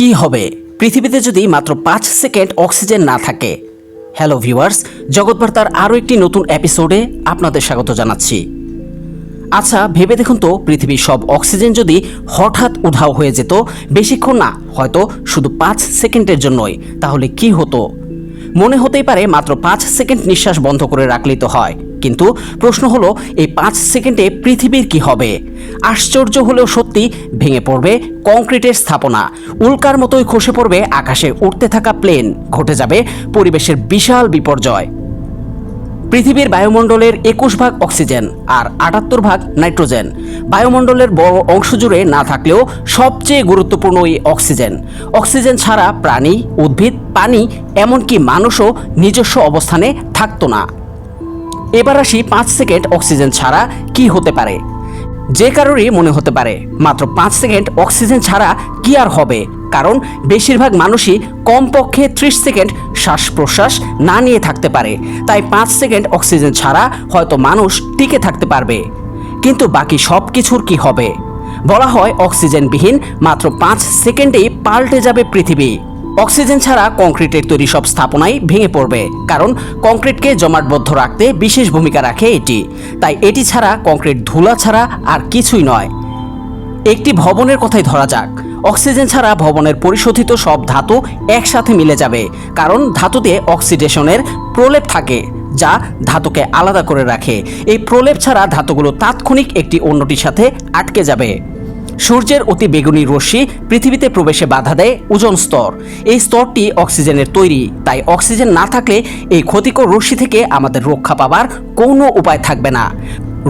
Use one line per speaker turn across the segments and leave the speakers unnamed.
কি হবে? পৃথিবীতে যদি মাত্র পাঁচ সেকেন্ড অক্সিজেন না থাকে, হ্যালো ভিউয়ার্স, জগৎবার্তার আরও একটি নতুন এপিসোডে আপনাদের স্বাগত জানাচ্ছি। আচ্ছা ভেবে দেখুন তো, পৃথিবীর সব অক্সিজেন যদি হঠাৎ উধাও হয়ে যেত, বেশিক্ষণ না, হয়তো শুধু পাঁচ সেকেন্ডের জন্যই, তাহলে কি হতো? মনে হতেই পারে মাত্র পাঁচ সেকেন্ড নিঃশ্বাস বন্ধ করে রাখলেই তো হয়। কিন্তু প্রশ্ন হলো, এই পাঁচ সেকেন্ডে পৃথিবীর কি হবে? আশ্চর্য হলেও সত্যি, ভেঙে পড়বে কংক্রিটের স্থাপনা। উল্কার মতোই খসে পড়বে আকাশে উঠতে থাকা প্লেন। ঘটে যাবে পরিবেশের বিশাল বিপর্যয়। পৃথিবীর বায়ুমণ্ডলের একুশ ভাগ অক্সিজেন আর আটাত্তর ভাগ নাইট্রোজেন। বায়ুমণ্ডলের বড় অংশ জুড়ে না থাকলেও সবচেয়ে গুরুত্বপূর্ণ এই অক্সিজেন। অক্সিজেন ছাড়া প্রাণী, উদ্ভিদ, পানি, এমনকি মানুষও নিজস্ব অবস্থানে থাকতো না। এবার আসি পাঁচ সেকেন্ড অক্সিজেন ছাড়া কি হতে পারে। যে কারোরই মনে হতে পারে, মাত্র পাঁচ সেকেন্ড অক্সিজেন ছাড়া কি আর হবে? কারণ বেশিরভাগ মানুষই কমপক্ষে ত্রিশ সেকেন্ড শ্বাস প্রশ্বাস না নিয়ে থাকতে পারে। তাই পাঁচ সেকেন্ড অক্সিজেন ছাড়া হয়তো মানুষ টিকে থাকতে পারবে। কিন্তু বাকি সব কিছুর কি হবে? বলা হয় অক্সিজেনবিহীন মাত্র পাঁচ সেকেন্ডেই পাল্টে যাবে পৃথিবী। অক্সিজেন ছাড়া কংক্রিটের তৈরি সব স্থাপনাই ভেঙে পড়বে, কারণ কংক্রিটকে জমাটবদ্ধ রাখতে বিশেষ ভূমিকা রাখে এটি। তাই এটি ছাড়া কংক্রিট ধুলা ছাড়া আর কিছুই নয়। একটি ভবনের কথাই ধরা যাক। অক্সিজেন ছাড়া ভবনের পরিশোধিত সব ধাতু একসাথে মিলে যাবে, কারণ ধাতুতে অক্সিডেশনের প্রলেপ থাকে, যা ধাতুকে আলাদা করে রাখে। এই প্রলেপ ছাড়া ধাতুগুলো তাৎক্ষণিক একটি অন্যটির সাথে আটকে যাবে। সূর্যের অতি বেগুনি রশ্মি পৃথিবীতে প্রবেশে বাধা দেয় ওজন স্তর। এই স্তরটি অক্সিজেনের তৈরি, তাই অক্সিজেন না থাকলে এই ক্ষতিকর রশ্মি থেকে আমাদের রক্ষা পাবার কোনো উপায় থাকবে না।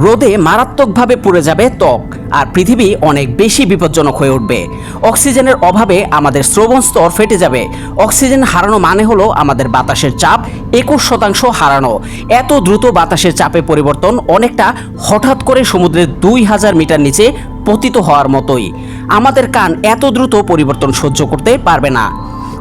রোদে মারাত্মকভাবে পুড়ে যাবে ত্বক, আর পৃথিবী অনেক বেশি বিপজ্জনক হয়ে উঠবে। অক্সিজেনের অভাবে আমাদের শ্রবণ স্তর ফেটে যাবে। অক্সিজেন হারানো মানে হলো আমাদের বাতাসের চাপ একুশ শতাংশ হারানো। এত দ্রুত বাতাসের চাপে পরিবর্তন অনেকটা হঠাৎ করে সমুদ্রের দুই হাজার মিটার নিচে পতিত হওয়ার মতোই। আমাদের কান এত দ্রুত পরিবর্তন সহ্য করতে পারবে না।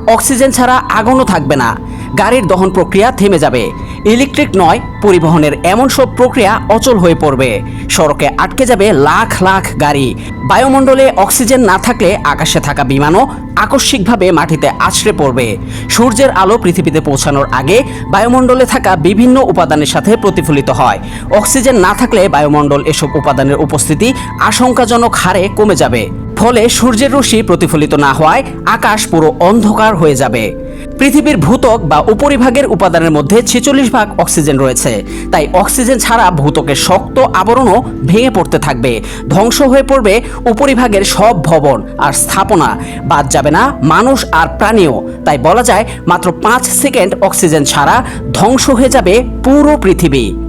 অক্সিজেন ছাড়া আগুনও থাকবে না। গাড়ির দহন প্রক্রিয়া থেমে যাবে। ইলেকট্রিক নয়, পরিবহনের এমন সব প্রক্রিয়া অচল হয়ে পড়বে। সড়কে আটকে যাবে লাখ লাখ গাড়ি। বায়ুমণ্ডলে অক্সিজেন না থাকলে আকাশে থাকা বিমানও আকস্মিকভাবে মাটিতে আছড়ে পড়বে। সূর্যের আলো পৃথিবীতে পৌঁছানোর আগে বায়ুমণ্ডলে থাকা বিভিন্ন উপাদানের সাথে প্রতিফলিত হয়। অক্সিজেন না থাকলে বায়ুমণ্ডল এসব উপাদানের উপস্থিতি আশঙ্কাজনক হারে কমে যাবে। ফলে সূর্যের রশ্মি প্রতিফলিত না হওয়ায় আকাশ পুরো অন্ধকার হয়ে যাবে। পৃথিবীর ভূতক বা উপরিভাগের উপাদানের মধ্যে ছেচল্লিশ ভাগ অক্সিজেন রয়েছে। তাই অক্সিজেন ছাড়া ভূতকের শক্ত আবরণও ভেঙে পড়তে থাকবে। ধ্বংস হয়ে পড়বে উপরিভাগের সব ভবন আর স্থাপনা। বাদ যাবে না মানুষ আর প্রাণীও। তাই বলা যায়, মাত্র পাঁচ সেকেন্ড অক্সিজেন ছাড়া ধ্বংস হয়ে যাবে পুরো পৃথিবী।